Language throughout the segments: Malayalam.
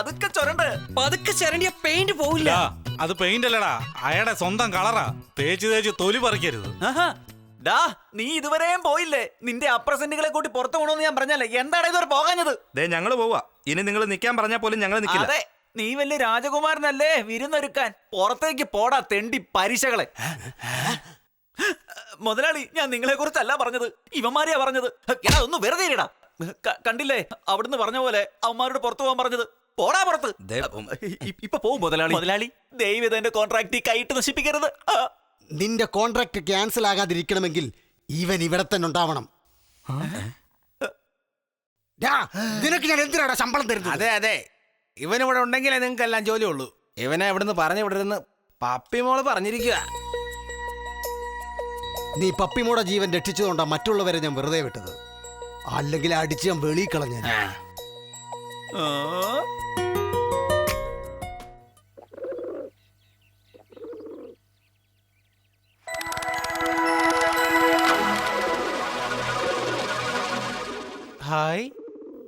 പതുക്കെ ചൊരണ്ട്. പതുക്കെ ചൊരണ്ടിയ പെയിന്റ് പോവില്ല. അത് പെയിന്റ് അല്ലടാ. അയാടെ സ്വന്തം കളറാ. തേച്ച് തേച്ച് തൊലി പറിക്കരുത്. ഡാ നീ ഇതുവരെയും പോയില്ലേ? നിന്റെ അപ്രസന്റുകളെ കൂട്ടി പുറത്തു പോകണമെന്ന് ഞാൻ പറഞ്ഞല്ലേ എന്താണ് ഇതുവരെ പോകാഞ്ഞത്? ദേ ഞങ്ങൾ പോവാ. ഇനി നിങ്ങൾ നിൽക്കാൻ പറഞ്ഞാൽ പോലും ഞങ്ങൾ നിൽക്കില്ല അതെ നീ വലിയ രാജകുമാരനല്ലേ? വിരുന്നൊരുക്കാൻ. പുറത്തേക്ക് പോടാ തെണ്ടി പരിശകളെ മുതലാളി ഞാൻ നിങ്ങളെ കുറിച്ചല്ല പറഞ്ഞത്. ഇവന്മാരെയാ പറഞ്ഞത്. എടാ ഒന്ന് വെറുതെ ഇടാ കണ്ടില്ലേ? അവിടുന്ന് പറഞ്ഞ പോലെ അവന്മാരോട് പുറത്തു പോകാൻ പറഞ്ഞത്. പോടാ പുറത്ത്. ഇപ്പൊ പോവും മുതലാളി. മുതലാളി. ദൈവം എന്റെ കോൺട്രാക്ട് കൈയിട്ട് നശിപ്പിക്കരുത്. നിന്റെ കോൺട്രാക്ട് ക്യാൻസൽ ആകാതിരിക്കണമെങ്കിൽ ഇവൻ ഇവിടെ തന്നെ ഉണ്ടാവണം. ഡാ, നിനക്ക് ഞാൻ എന്തിനാടാ ശമ്പളം തരുന്നത്? അതെ അതെ. ഇവൻ ഇവിടെ ഉണ്ടെങ്കിലേ നിങ്ങൾക്ക് എല്ലാം ജോലി ഉള്ളൂ. ഇവനെ ഇവിടുന്ന് പറഞ്ഞു വിടരുന്ന് പപ്പി മോൾ പറഞ്ഞിരിക്കുക നീ പപ്പിമോടെ ജീവൻ രക്ഷിച്ചതുകൊണ്ടാ മറ്റുള്ളവരെ ഞാൻ വെറുതെ വിട്ടത്. അല്ലെങ്കിൽ അടിച്ച് ഞാൻ വെളിയിൽ കളഞ്ഞ. ഹായ്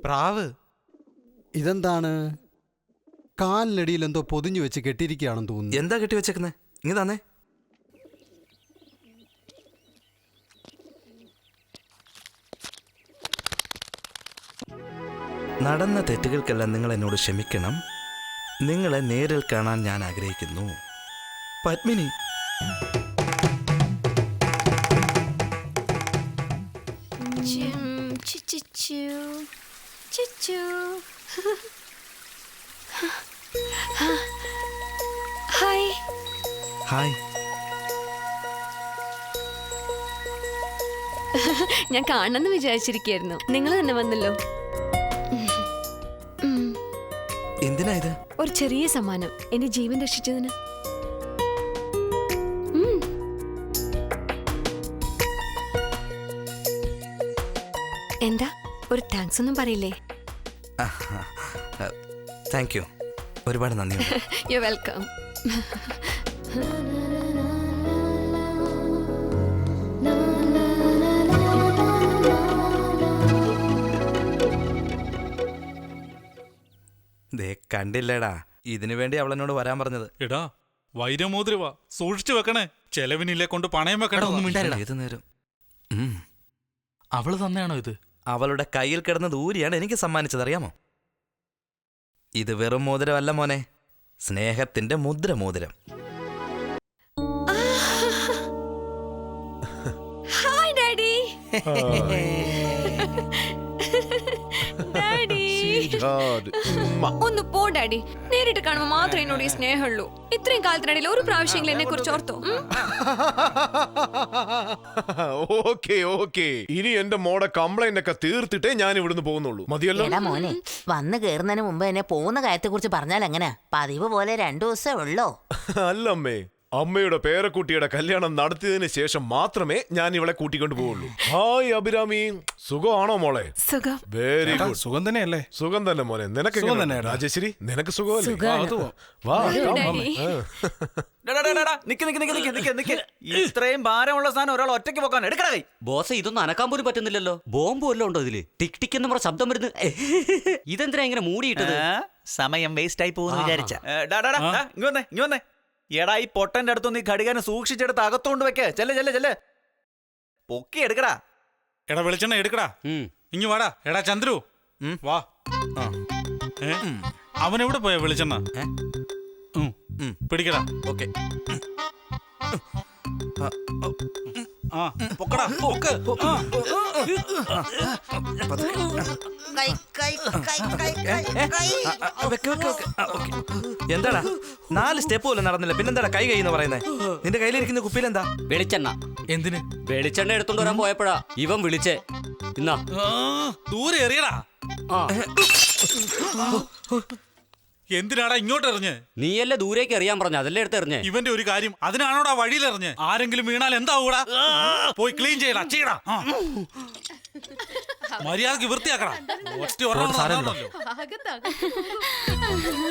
പ്രാവ്. ഇതെന്താണ്? കാലിനടിയിൽ എന്തോ പൊതിഞ്ഞു വെച്ച് കെട്ടിയിരിക്കുകയാണെന്ന് തോന്നുന്നു. എന്താ കെട്ടി വെച്ചേക്കുന്നേ? ഇങ്ങനെ തന്നെ. നടന്ന തെറ്റുകൾക്കെല്ലാം നിങ്ങൾ എന്നോട് ക്ഷമിക്കണം. നിങ്ങളെ നേരിൽ കാണാൻ ഞാൻ ആഗ്രഹിക്കുന്നു. പത്മിനി. ഹായ്. ഹായ്. ഞാൻ കാണണമെന്ന് വിചാരിച്ചിരിക്കായിരുന്നു നിങ്ങൾ തന്നെ വന്നല്ലോ. എന്തിനാ ഇത്? ഒരു ചെറിയ സമ്മാനം. എന്റെ ജീവൻ രക്ഷിച്ചതിന്. ഉം. എന്താ? ഒരു താങ്ക്സ് ഒന്നും പറയില്ലേ? താങ്ക് യു ഒരുപാട് നന്ദിയുണ്ട്. You welcome കണ്ടില്ലേടാ. ഇതിനു വേണ്ടി അവളെന്നോട് വരാൻ പറഞ്ഞത്. എടാ വൈരമോതിരവാ സൂക്ഷിച്ചു വെക്കണേ. ചെലവിനില്ലേ കൊണ്ട് പണയം വെക്കണ ഏത് നേരം? ഉം. അവൾ തന്നെയാണോ ഇത്? അവളുടെ കയ്യിൽ കിടന്ന ദൂരിയാണ് എനിക്ക് സമ്മാനിച്ചത്. അറിയാമോ? ഇത് വെറും മോതിരമല്ല മോനെ. സ്നേഹത്തിന്റെ മുദ്ര മോതിരം ഹായ്. ഡാഡി ഡാഡി ഒന്ന് പോ ഡാഡി. നേരിട്ട് കാണുമ്പോൾ മാത്രമേ എന്നോട് ഈ സ്നേഹമുള്ളൂ. ഇത്രയും കാലത്തിനിടയിൽ ഒരു പ്രാവശ്യമെങ്കിലും എന്നെ കുറിച്ച് ഓർത്തോ? Okay okay. ഇനി എന്റെ മോടെ കംപ്ലൈന്റ് ഒക്കെ തീർത്തിട്ടേ ഞാൻ ഇവിടുന്ന് പോകുന്നുള്ളൂ. മതിയല്ലോ? എടാ മോനെ വന്ന് കേറുന്നതിന് മുമ്പ് എന്നെ പോകുന്ന കാര്യത്തെ കുറിച്ച് പറഞ്ഞാൽ എങ്ങനെ പതിവ് പോലെ രണ്ടു ദിവസമേ ഉള്ളോ? അല്ലമ്മേ. അമ്മയുടെ പേരക്കുട്ടിയുടെ കല്യാണം നടത്തിയതിനു ശേഷം മാത്രമേ ഞാൻ ഇവളെ കൂട്ടിക്കൊണ്ടു പോവുള്ളൂ. ഹായ് അഭിരാമി. സുഖമാണോ മോളെ? സുഖം. വെരി ഗുഡ് സുഖം തന്നെയല്ലേ? സുഖം തന്നെ മോനെ. നിനക്ക് സുഖം എങ്ങനെയുണ്ട്? തന്നെയാടാ. രാജേശ്വരി നിനക്ക് സുഖമല്ലേ? വാ come. ഡാ, ഡാ, ഡാ, ഡാ, നിക്ക് നിക്ക് നിക്ക് നിക്ക് നിക്ക് നിക്ക്. ഇത്രയും ഭാരമുള്ള സാധനം ഒരാൾ ഒറ്റയ്ക്ക് പോക്കാൻ എടുക്കണേ കൈ. ബോസ് ഇതൊന്നും അനക്കാൻ പോലും പറ്റുന്നില്ലല്ലോ. ബോംബ് വല്ലതും ഉണ്ടോ ഇതിൽ? ടിക് ടിക് എന്ന് പറഞ്ഞ ശബ്ദം വരുന്നു ഇതെന്തിനാ ഇങ്ങനെ മൂടിയിട്ടത്? ആ, സമയം വേസ്റ്റ് ആയി പോകുന്നു വിചാരിച്ച. ഇങ്ങ വന്നേ ഇങ്ങ വന്നേ. എടാ ഈ പൊട്ടന്റെ അടുത്തൊന്ന് ഈ ഘടികാരം സൂക്ഷിച്ചെടുത്ത് അകത്തോണ്ട് വെക്കേ. ചെല്ലെ ചെല്ലെ ചെല്ലെ. പൊക്കി എടുക്കടാ. എടാ വെളിച്ചെണ്ണ എടുക്കടാ. ഇങ്ങു വാടാ. എടാ ചന്ദ്രു. വാ. അവൻ എവിടെ പോയാ വെളിച്ചെണ്ണ. പിടിക്കടാ. ഓക്കെ. പൊക്കടാ പൊക്ക്. ആ. കൈ, കൈ, കൈ, കൈ, കൈ, കൈ. വെക്ക് വെക്ക് വെക്ക്. ആ, ഓക്കേ. എന്താടാ? നാല് സ്റ്റെപ്പ് പോലും നടന്നില്ല. പിന്നെന്താടാ കൈ കൈ എന്ന് പറയുന്നത് നിന്റെ കയ്യിലിരിക്കുന്ന കുപ്പിയിൽ എന്താ? വെളിച്ചെണ്ണ. എന്തിന്? വെളിച്ചെണ്ണ എടുത്തോണ്ട് വരാൻ പോയപ്പോഴാ ഇവൻ വിളിച്ചേ. ഇന്നാ. ആ, ദൂരെ എറിയടാ. ആ. എന്തിനാടാ ഇങ്ങോട്ട് എറിഞ്ഞ്? നീയല്ലേ ദൂരേക്ക് എറിയാൻ പറഞ്ഞ? അതല്ലേ എടുത്ത് എറിഞ്ഞേ? ഇവന്റെ ഒരു കാര്യം അതിനാണോടാ വഴിയിൽ എറിഞ്ഞ്? ആരെങ്കിലും വീണാൽ എന്താവൂടാ? പോയി ക്ലീൻ ചെയ്യടാ ചെയ്യടാ. മര്യാദയ്ക്ക് വൃത്തിയാക്കടാ. ഒറ്റ ഒരെണ്ണം നടന്നാണല്ലോ.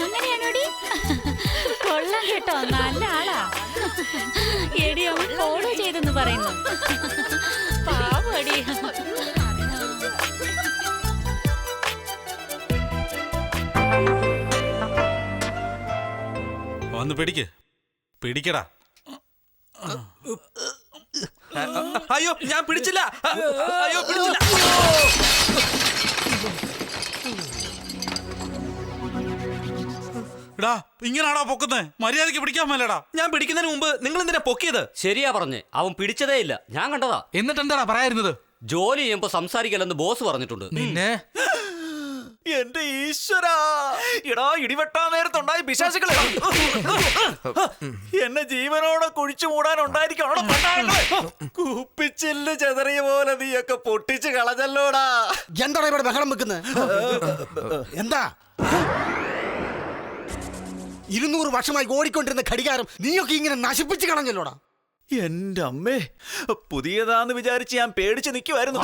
അങ്ങനെയാണോടി? കൊള്ളാം കേട്ടോ. നല്ല ആളാ. എടി അവൻ ഫോളോ ചെയ്തെന്ന് പറയുന്നു. പാവടി വന്ന് പിടിക്ക്. പിടിക്കടാ. അയ്യോ ഞാൻ പിടിച്ചില്ല. അയ്യോ പിടിച്ചില്ല. എടാ ഇങ്ങനാടാ പൊക്കുന്നേ? മര്യാദയ്ക്ക് പിടിക്കാൻ മേലടാ. ഞാൻ പിടിക്കുന്നതിന് മുമ്പ് നിങ്ങൾ എന്തിനാ പൊക്കിയത്? ശരിയാ പറഞ്ഞു. അവൻ പിടിച്ചതേ ഇല്ല. ഞാൻ കണ്ടതാ. എന്നിട്ട് എന്താടാ പറയായിരുന്നത്? ജോലി ചെയ്യുമ്പോ സംസാരിക്കലെന്ന് ബോസ് പറഞ്ഞിട്ടുണ്ട്. നിന്നെ എന്റെ ഈശ്വര. എടാ ഇടിവെട്ടാൻ നേരത്തുണ്ടായ പിശാസികൾ എന്നെ ജീവനോടെ കുഴിച്ചു മൂടാൻ ഉണ്ടായിരിക്കണോ കുപ്പിച്ചില്ല് ചെതറിയ പോലെ നീയൊക്കെ പൊട്ടിച്ച് കളഞ്ഞല്ലോടാ. എന്താണ് ഇവിടെ ബഹളം വെക്കുന്നത് എന്താ? ഇരുന്നൂറ് വർഷമായി ഓടിക്കൊണ്ടിരുന്ന ഘടികാരം നീയൊക്കെ ഇങ്ങനെ നശിപ്പിച്ച് കളഞ്ഞല്ലോടാ. എന്റെ അമ്മേ പുതിയതാന്ന് വിചാരിച്ച് ഞാൻ പേടിച്ച് നിൽക്കുമായിരുന്നു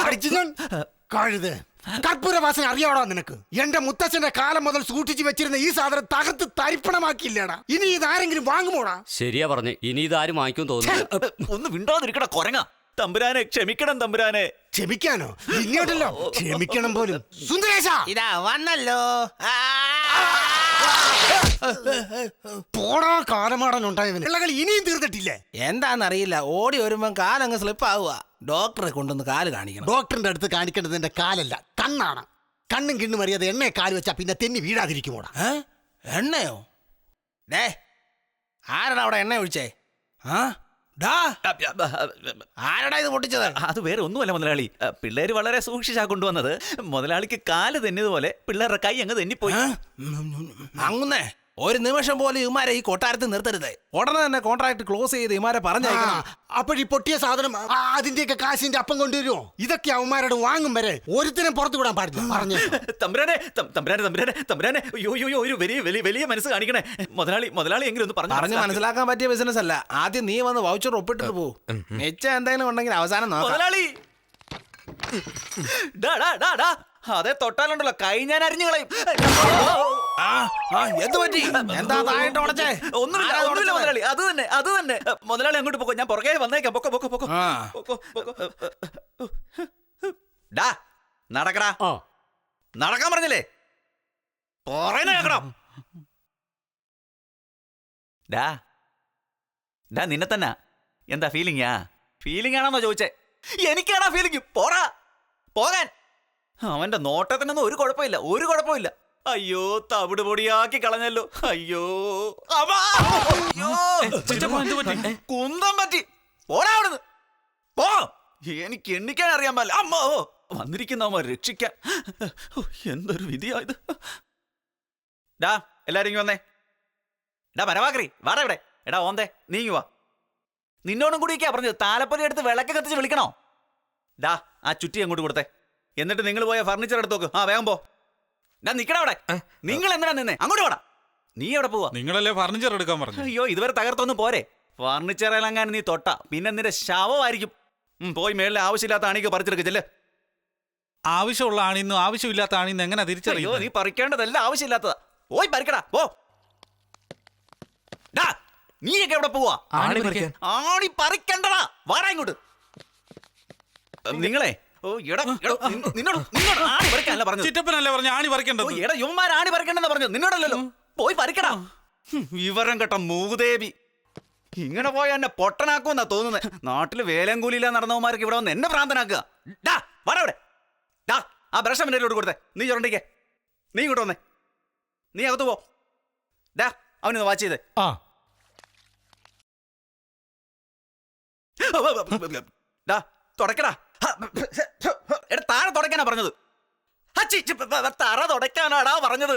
കഴുത് കർപ്പൂരവാസന അറിയാവടാ നിനക്ക്. എന്റെ മുത്തച്ഛന്റെ കാലം മുതൽ സൂക്ഷിച്ചു വെച്ചിരുന്ന ഈ സാധനം തകർത്ത് തരിപ്പണമാക്കിയില്ലേടാ. ഇനി ഇതാരെങ്കിലും വാങ്ങുമോടാ? ശരിയാ പറഞ്ഞു. ഇനി ഇതാരും വാങ്ങിക്കും തോന്നുന്നു ഒന്ന് വിണ്ടാതിരിക്കട കൊരങ്ങ. തമ്പുരാനെ ക്ഷമിക്കണം തമ്പുരാനെ. ക്ഷമിക്കാനോ? ഇങ്ങോട്ടല്ലോ. ക്ഷമിക്കണം പോലും. സുന്ദരേശ. ഇതാ വന്നല്ലോ. ആ! പോടാ കാലമാടൻ ഉണ്ടായവന് പിള്ളകൾ ഇനിയും തീർന്നിട്ടില്ലേ? എന്താന്നറിയില്ല. ഓടി വരുമ്പം കാലങ്ങ് സ്ലിപ്പ് ആവുക ഡോക്ടറെ കൊണ്ടുവന്ന് കാൽ കാണിക്കണം. ഡോക്ടറിന്റെ അടുത്ത് കാണിക്കേണ്ടത് എന്റെ കാലല്ല കണ്ണാണ്. കണ്ണും കിണ്ണും അറിയാതെ എണ്ണയെ കാൽ വെച്ചാ പിന്നെ തെന്നി വീഴാതിരിക്കുമോടാ? ഏ? എണ്ണയോ? ഡേ ആരടാ അവിടെ എണ്ണ ഒഴിച്ചേ? ആ? ആരടാ ഇത് പൊട്ടിച്ചത്? അത് വേറെ ഒന്നുമല്ല മുതലാളി. പിള്ളേര് വളരെ സൂക്ഷിച്ചാ കൊണ്ടുവന്നത്. മുതലാളിക്ക് കാൽ തെന്നിയതുപോലെ പിള്ളേരുടെ കൈ അങ്ങ് തെന്നിപ്പോയി. അങ്ങുന്നേ ഒരു നിമിഷം പോലും ഇമാരെ ഈ കൊട്ടാരത്തിൽ നിർത്തരുത്. ഉടനെ തന്നെ കോൺട്രാക്ട് ക്ലോസ് ചെയ്ത് ഇമാരെ പറഞ്ഞയക്കണം. അപ്പോഴീ പൊട്ടിയ സാധനം ആ, അതിന്റെയൊക്കെ കാശിന്റെ അപ്പം കൊണ്ടുവരുമോ ഇതൊക്കെ അവന്മാരോട് വാങ്ങും വരെ ഒരുത്തിനും പുറത്തു വിടാൻ പാടില്ല. പറഞ്ഞു. തമ്പുരാനെ തം- തമ്പുരാനെ തമ്പുരാനെ തമ്പുരാനെ. അയ്യോ അയ്യോ അയ്യോ, ഒരു വലിയ വലിയ വലിയ മനസ്സ് കാണിക്കണേ. മുതലാളി മുതലാളി എങ്കിലും ഒന്ന് പറഞ്ഞു പറഞ്ഞ് മനസ്സിലാക്കാൻ പറ്റിയ ബിസിനസ് അല്ല. ആദ്യം നീ വന്ന് വൗച്ചർ ഒപ്പിട്ടിട്ട് പോ. മെച്ചം എന്തെങ്കിലും ഉണ്ടെങ്കിൽ അവസാനം നോക്കാം. മുതലാളി! ഡാ, ഡാ, ഡാ, ഡാ. അതെ തൊട്ടാലുണ്ടല്ലോ. കൈ ഞാൻ അരിഞ്ഞു കളയും. എന്ത് താഴോട്ട് ഉടച്ചേ? ഒന്നുമില്ല ഒന്നുമില്ല? മുതലാളി. അത് തന്നെ അത് തന്നെ. മുതലാളി അങ്ങോട്ട് പോക്കോ. ഞാൻ പുറകെ വന്നേക്കാം. പൊക്കോ പൊക്കോ പൊക്കോ. ആ. പൊക്കോ, പൊക്കോ. ഡാ നടക്കടാ. നടക്കാൻ പറഞ്ഞില്ലേ? പറയുന്ന കേക്കണം ഡാ ഡാ നിന്നെ തന്നെ. എന്താ ഫീലിംഗാ ഫീലിംഗ് ആണെന്നോ ചോദിച്ചേ. എനിക്കാണാ ഫീലിംഗ് പോടാ. പോകാൻ. അവന്റെ നോട്ടത്തിനൊന്നും ഒരു കുഴപ്പമില്ല ഒരു കുഴപ്പമില്ല. അയ്യോ തവിട് പൊടിയാക്കി കളഞ്ഞല്ലോ. അയ്യോ? കുന്തം പറ്റി. പോടാ അവിടുന്ന്. പോ. എനിക്ക് എണ്ണിക്കാൻ അറിയാൻ പാല അമ്മോ വന്നിരിക്കുന്നവന്മാർ രക്ഷിക്കാൻ. എന്തൊരു വിധിയായത് ഡാ എല്ലാരും ഇങ്ങ് വന്നേ. ഡാ പരവാക്രി വാടാ ഇവിടെ. എടാ ഓന്തേ നീങ്ങി വാ. നിന്നോടും കൂടിയൊക്കെയാ പറഞ്ഞത് താലപ്പൊലി എടുത്ത് വിളക്ക് കത്തിച്ച് വിളിക്കണോ? ഡാ ആ ചുറ്റി അങ്ങോട്ട് കൊടുത്തേ. എന്നിട്ട് നിങ്ങൾ പോയ ഫർണിച്ചർ എടുത്ത് നോക്ക്. ആ വേഗം പോ. ഞാൻ നിക്കടാ അവിടെ. നിങ്ങൾ എന്തിനാ നിന്നെ? അങ്ങോട്ട് വാടാ നീ എവിടെ പോവാ? നിങ്ങളല്ലേ ഫർണിച്ചർ എടുക്കാൻ പറഞ്ഞു അയ്യോ ഇതുവരെ തകർത്തൊന്നും പോരെ. ഫർണിച്ചർ ഇളങ്ങാൻ നീ തൊട്ട. പിന്നെ നിന്റെ ശവമായിരിക്കും. പോയി മേളിൽ ആവശ്യമില്ലാത്ത ആണിക്ക് പറിച്ചെടുക്കല്ലേ ആവശ്യമുള്ള ആണിന്നും ആവശ്യമില്ലാത്ത ആണിന്ന് എങ്ങനെ തിരിച്ചറിയോ നീ പറിക്കേണ്ടതല്ല ആവശ്യമില്ലാത്തതാ. പോയി പറിക്കടാ പോ. നീയൊക്കെ എവിടെ പോവാ? ആണി പറിക്കണ്ടടാ. വാടാ ഇങ്ങോട്ട്. നിങ്ങളെ ഓ എടാ എടാ, നിൻ- നിന്നോട് നിന്നോട് ആണി പറിക്കാനല്ല പറഞ്ഞത്? ചിറ്റപ്പനല്ലേ പറഞ്ഞു ആണി ഓ, പറിക്കേണ്ടത് എടാ ആണി പറിക്കണ്ടെന്ന് പറഞ്ഞു നിന്നോടല്ലല്ലോ. പോയി പറിക്കടാ. ഹും, വിവരം കേട്ട മൂദേവി ഇങ്ങനെ പോയ എന്നെ പൊട്ടനാക്കുമെന്നാ തോന്നുന്നത് നാട്ടിൽ വേലം കൂലിയില്ല നടന്നവന്മാർക്ക് ഇവിടെ വന്ന് എന്നെ ഭ്രാന്തനാക്കുക. ഡാ വരാ ഇവിടെ ഡാ ആ ബ്രഷ് അവന്റെ കയ്യിലോട്ട് കൊടുത്തേ. നീ ചുരണ്ടിക്കേ. നീ ഇങ്ങോട്ട് വന്നേ. നീ അകത്ത് പോ. ഡാ അവനൊന്ന് വാച്ച് ചെയ്തേ. ആ. ഡാ തുടക്കടാ. എടാ താഴെ തുടയ്ക്കാനാ പറഞ്ഞത്. തറ തുടയ്ക്കാനാടാ പറഞ്ഞത്.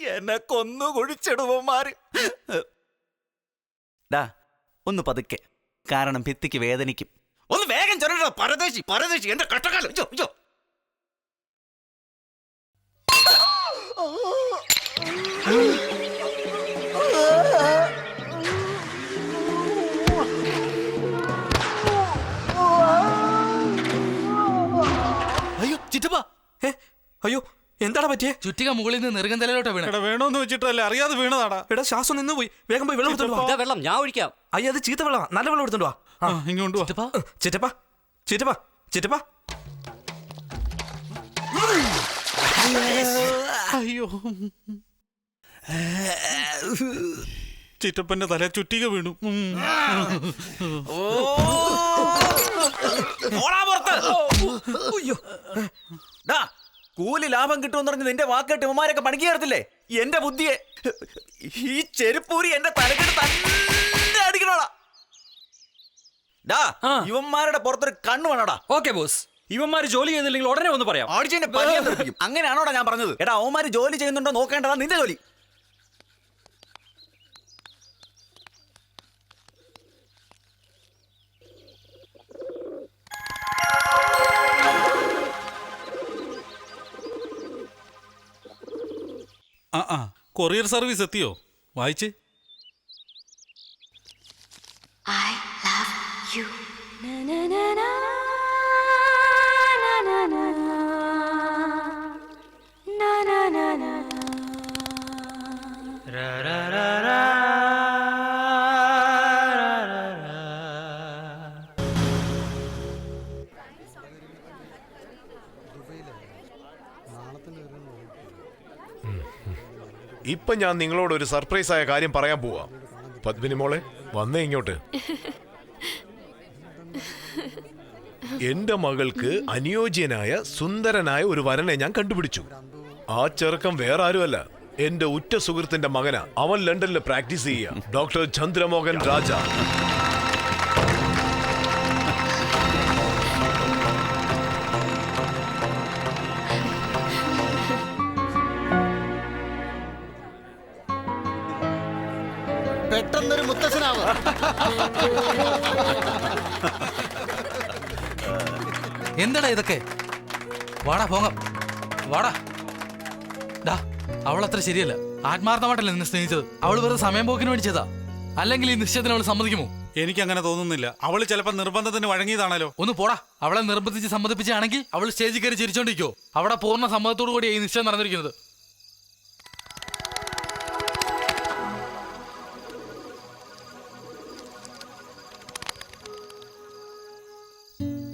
എന്നെ കൊന്നു കുഴിച്ചിടുവന്മാര്. ഒന്ന് പതുക്കെ. കാരണം ഭിത്തിക്ക് വേദനിക്കും. ഒന്ന് വേഗം ചൊല്ലടാ പരദേശി പരദേശി എന്റെ കട്ടക്കാലം അയ്യോ അയ്യോ അയ്യോ എന്താടാ പറ്റിയേ? ചുറ്റിക മുകളിൽ നിന്ന് നെറുകൻ തലയിലോട്ട് വീണ എടാ വേണോന്ന് വെച്ചിട്ടല്ലേ അറിയാതെ വീണതാടാ. എടാ ശ്വാസം നിന്ന് പോയി. വേഗം പോയി വെള്ളം എടുത്തോണ്ട് വാ. ഇതാ വെള്ളം ഞാൻ ഒഴിക്കാം. അയ്യാ അത് ചീത്ത വെള്ളമാ. നല്ല വെള്ളം എടുത്തോണ്ട് വാ. ആ, ഇങ്ങോട്ട് വാ ചിറ്റപ്പ? ചിറ്റപ്പ. ചിറ്റപ്പ. അയ്യോ. ചിറ്റപ്പന്റെ തല ചുറ്റിക വീണു. ഉം. ഓടാ പുറത്ത്. ഡാ, കൂലി ലാഭം കിട്ടുമെന്ന് പറഞ്ഞ് നിന്റെ വാക്കേട്ട് ഇവന്മാരൊക്കെ പണിക്ക് ചേർത്തില്ലേ എന്റെ ബുദ്ധിയെ. ഈ ചെരുപ്പൂരി എന്റെ തലക്കെട്ട് തന്നെ അടിക്കണോടാ. ഡാ ഇവന്മാരുടെ പുറത്തൊരു കണ്ണു വേണോടാ. Okay boss. ഇവന്മാര് ജോലി ചെയ്തില്ലെങ്കിൽ ഉടനെ ഒന്ന് പറയാം. ഓടിച്ചതിന്റെ തെറിപ്പിക്കും. അങ്ങനെയാണോടാ ഞാൻ പറഞ്ഞത്? എടാ അവന്മാര് ജോലി ചെയ്യുന്നുണ്ടോ നോക്കേണ്ടതാ നിന്റെ ജോലി. ആ ആ. കൊറിയർ സർവീസ് എത്തിയോ? വായിച്ച്. ഇപ്പൊ ഞാൻ നിങ്ങളോട് ഒരു സർപ്രൈസ് ആയ കാര്യം പറയാൻ പോവാ. പത്മിനി മോളെ വന്നേ ഇങ്ങോട്ട്. എന്റെ മകൾക്ക് അനുയോജ്യനായ സുന്ദരനായ ഒരു വരനെ ഞാൻ കണ്ടുപിടിച്ചു. ആ ചെറുക്കം വേറെ ആരുമല്ല എന്റെ ഉറ്റ സുഹൃത്തിന്റെ മകനാ. അവൻ ലണ്ടനിൽ പ്രാക്ടീസ് ചെയ്യുക. ഡോക്ടർ ചന്ദ്രമോഹൻ രാജ. എന്താടാ ഇതൊക്കെ? വാടാ പോകാം വാടാ. ഡാ അവൾ അത്ര ശരിയല്ല. ആത്മാർത്ഥമായിട്ടല്ല നിന്നെ സ്നേഹിച്ചത്. അവൾ വെറുതെ സമയം പോക്കിന് മേടിച്ചതാ അല്ലെങ്കിൽ ഈ നിശ്ചയത്തിന് അവൾ സമ്മതിക്കുമോ? എനിക്ക് അങ്ങനെ തോന്നുന്നില്ല. അവൾ ചിലപ്പോൾ നിർബന്ധത്തിന് വഴങ്ങിയതാണല്ലോ. ഒന്ന് പോടാ. അവളെ നിർബന്ധിച്ച് സമ്മതിപ്പിച്ചാണെങ്കിൽ അവൾ സ്റ്റേജിൽ കയറി ചിരിച്ചോണ്ടിരിക്കോ അവിടെ പൂർണ സമ്മതത്തോടു കൂടി ഈ നിശ്ചയം നടന്നിരിക്കുന്നത്.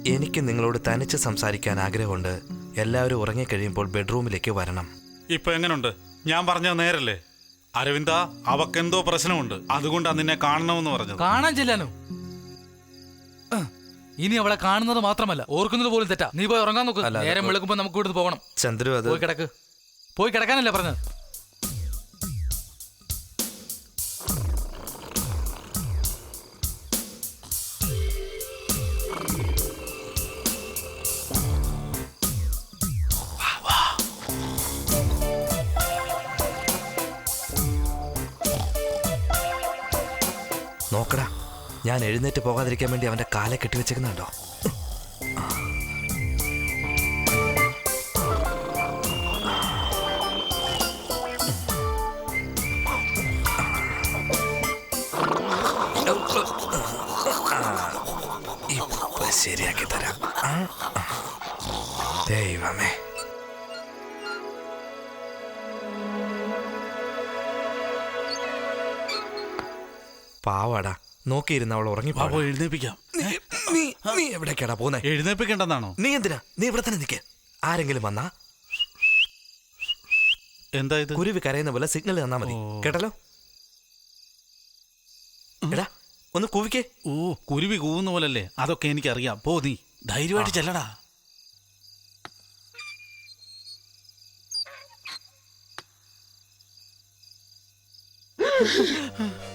എനിക്ക് നിങ്ങളോട് തനിച്ച് സംസാരിക്കാൻ ആഗ്രഹമുണ്ട്. എല്ലാവരും ഉറങ്ങിക്കഴിയുമ്പോൾ ബെഡ്റൂമിലേക്ക് വരണം. ഇപ്പൊ എങ്ങനുണ്ട്? ഞാൻ പറഞ്ഞ നേരല്ലേ? അരവിന്ദ അവക്കെന്തോ പ്രശ്നമുണ്ട്. അതുകൊണ്ടാ നിന്നെ കാണണമെന്ന് പറഞ്ഞു കാണാൻ ചെല്ലാനോ? ഇനി അവളെ കാണുന്നത് മാത്രമല്ല ഓർക്കുന്നത് പോലും തെറ്റാ. നീ പോയി ഉറങ്ങാൻ നോക്കുക നേരം വിളക്കുമ്പോ നമുക്ക് ഇവിടുന്ന് പോകണം. ചന്ദ്രു അത് പോയി കിടക്ക്. പോയി കിടക്കാനല്ലേ പറഞ്ഞത്? നോക്കടാ ഞാൻ എഴുന്നേറ്റ് പോകാതിരിക്കാൻ വേണ്ടി അവന്റെ കാലെ കെട്ടിവെച്ചേക്കുന്നുണ്ടോ ശരിയാക്കി തരാം. ദൈവമേ. പാവാടാ. നോക്കിയിരുന്ന അവൾ ഉറങ്ങി പാവോ എഴുന്നേപ്പിക്കാം നീ നീ എവിടേക്കാടാ പോന്നെ എഴുന്നേപ്പിക്കണ്ടെന്നാണോ നീ എന്തിനാ? നീ ഇവിടെ തന്നെ നിൽക്ക് ആരെങ്കിലും വന്നാ? എന്താ ഇത്? കുരുവി കരയുന്ന പോലെ സിഗ്നൽ തന്നാ മതി. കേട്ടല്ലോ? എടാ ഒന്ന് കൂവിക്കേ. ഓ കുരുവി കൂവുന്ന പോലല്ലേ? അതൊക്കെ എനിക്കറിയാം. പോ നീ. ധൈര്യമായിട്ട് ചെല്ലടാ. Ha ha അയ്യോ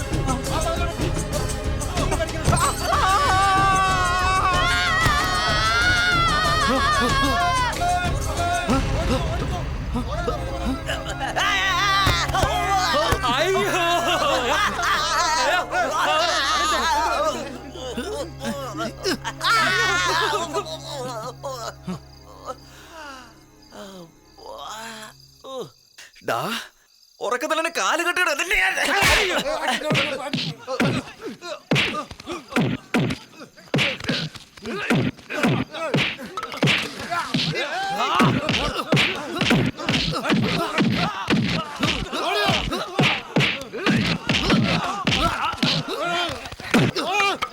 ഡാ ഉറക്കത്തിൽ എന്നെ കാൽ കെട്ടിയിട.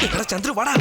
എടാ ചന്ദ്രു വാടാ.